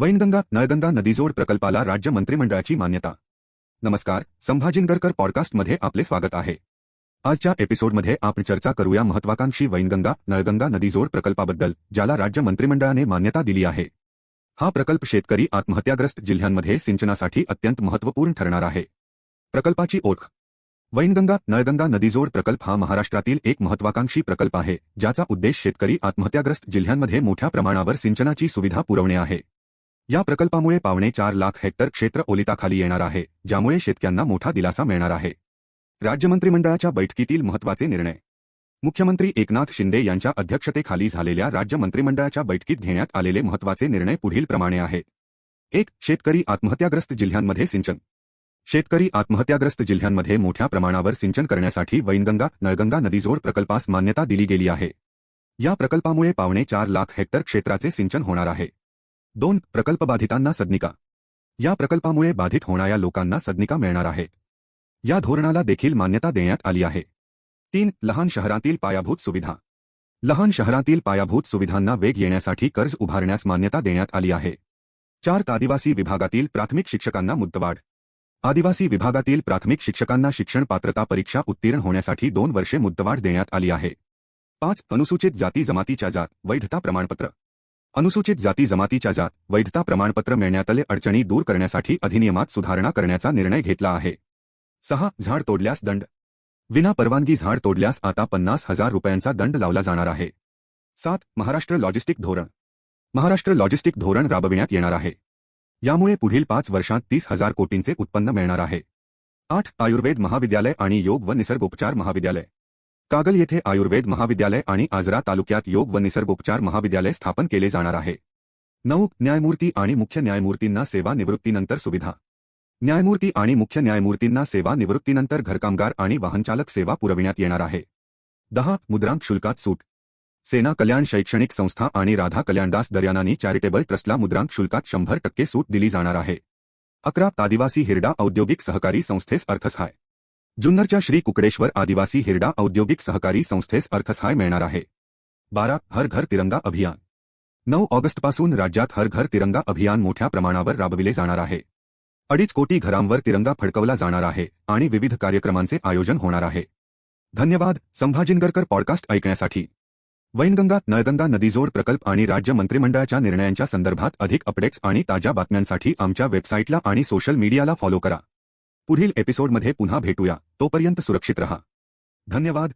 वैनगंगा नळगंगा नदीजोड प्रकल्पाला राज्य मंत्रिमंडळाची मान्यता. नमस्कार, संभाजीनगरकर पॉडकास्टमध्ये आपले स्वागत आहे. आजच्या एपिसोडमध्ये आपण चर्चा करूया महत्वाकांक्षी वैनगंगा नळगंगा नदीजोड प्रकल्पाबद्दल, ज्याला राज्य मंत्रिमंडळाने मान्यता दिली आहे. हा प्रकल्प शेतकरी आत्महत्याग्रस्त जिल्ह्यांमध्ये सिंचनासाठी अत्यंत महत्त्वपूर्ण ठरणार आहे. प्रकल्पाची ओळख. वैनगंगा नळगंगा नदीजोड प्रकल्प हा महाराष्ट्रातील एक महत्वाकांक्षी प्रकल्प आहे, ज्याचा उद्देश शेतकरी आत्महत्याग्रस्त जिल्ह्यांमध्ये मोठ्या प्रमाणावर सिंचनाची सुविधा पुरवणे आहे. या प्रकल्पामुळे पावणे चार लाख हेक्टर क्षेत्र ओलिताखाली येणार आहे ज्यामुळे शेतकऱ्यांना मोठा दिलासा मिळणार आहे. राज्य मंत्रिमंडळाच्या बैठकीतील महत्त्वाचे निर्णय. मुख्यमंत्री एकनाथ शिंदे यांच्या अध्यक्षतेखाली झालेल्या राज्य मंत्रिमंडळाच्या बैठकीत घेण्यात आलेले महत्त्वाचे निर्णय पुढीलप्रमाणे आहेत एक शेतकरी आत्महत्याग्रस्त जिल्ह्यांमध्ये सिंचन. शेतकरी आत्महत्याग्रस्त जिल्ह्यांमध्ये मोठ्या प्रमाणावर सिंचन करण्यासाठी वैनगंगा नळगंगा नदीजोड प्रकल्पास मान्यता दिली गेली आहे. या प्रकल्पामुळे पावणे चार लाख हेक्टर क्षेत्राचे सिंचन होणार आहे. दोन प्रकल्पबाधितांना सदनिका. या प्रकल्पामुळे बाधित होणाऱ्या लोकांना सदनिका मिळणार आहेत. या धोरणाला देखील मान्यता देण्यात आली आहे. तीन, लहान शहरातील पायाभूत सुविधा. लहान शहरातील पायाभूत सुविधांना वेग येण्यासाठी कर्ज उभारण्यास मान्यता देण्यात आली आहे. चार, आदिवासी विभागातील प्राथमिक शिक्षकांना मुद्दवाढ. आदिवासी विभागातील प्राथमिक शिक्षकांना शिक्षण पात्रता परीक्षा उत्तीर्ण होण्यासाठी दोन वर्षे मुद्दवाढ देण्यात आली आहे. पाच, अनुसूचित जाती जमातीच्या जात, वैधता प्रमाणपत्र. अनुसूचित जाती जमातीच्या जात वैधता प्रमाणपत्र मिळण्यातले अडचणी दूर करण्यासाठी अधिनियमात सुधारणा करण्याचा निर्णय घेतला आहे. सहा झाड तोडल्यास दंड. विना परवानगी झाड तोडल्यास आता पन्नास हजार रुपयांचा दंड लावला जाणार आहे. सात महाराष्ट्र लॉजिस्टिक धोरण. महाराष्ट्र लॉजिस्टिक धोरण राबविण्यात येणार आहे. यामुळे पुढील पाच वर्षांत तीस हजार कोटींचे उत्पन्न मिळणार आहे. आठ आयुर्वेद महाविद्यालय आणि योग व निसर्गोपचार महाविद्यालय. कागल येथे आयुर्वेद महाविद्यालय आणि आजरा तालुक्यात योग व निसर्गोपचार महाविद्यालय स्थापन केले जाणार आहे. नऊ न्यायमूर्ती आणि मुख्य न्यायमूर्तींना सेवा निवृत्तीनंतर सुविधा. न्यायमूर्ती आणि मुख्य न्यायमूर्तींना सेवा निवृत्तीनंतर घरकामगार आणि वाहनचालक सेवा पुरविण्यात येणार आहे. दहा मुद्रांक शुल्कात सूट. सेना कल्याण शैक्षणिक संस्था आणि राधा कल्याणदास दर्यानानी चॅरिटेबल ट्रस्टला मुद्रांक शुल्कात शंभर टक्के सूट दिली जाणार आहे. अकरा आदिवासी हिरडा औद्योगिक सहकारी संस्थेस अर्थसहाय. जुन्नरच्या श्री कुकडेश्वर आदिवासी हिरडा औद्योगिक सहकारी संस्थेस अर्थसहाय मिळणार आहे. बारा हर घर तिरंगा अभियान. नऊ ऑगस्टपासून राज्यात हर घर तिरंगा अभियान मोठ्या प्रमाणावर राबविले जाणार आहे. अडीच कोटी घरांवर तिरंगा फडकवला जाणार आहे आणि विविध कार्यक्रमांचे आयोजन होणार आहे. धन्यवाद संभाजीनगरकर पॉडकास्ट ऐकण्यासाठी. वैनगंगा नळगंगा नदीजोड प्रकल्प आणि राज्य मंत्रिमंडळाच्या निर्णयांच्या संदर्भात अधिक अपडेट्स आणि ताज्या बातम्यांसाठी आमच्या वेबसाईटला आणि सोशल मीडियाला फॉलो करा. पुढील एपिसोडमध्ये पुन्हा भेटूया. तोपर्यंत सुरक्षित रहा. धन्यवाद.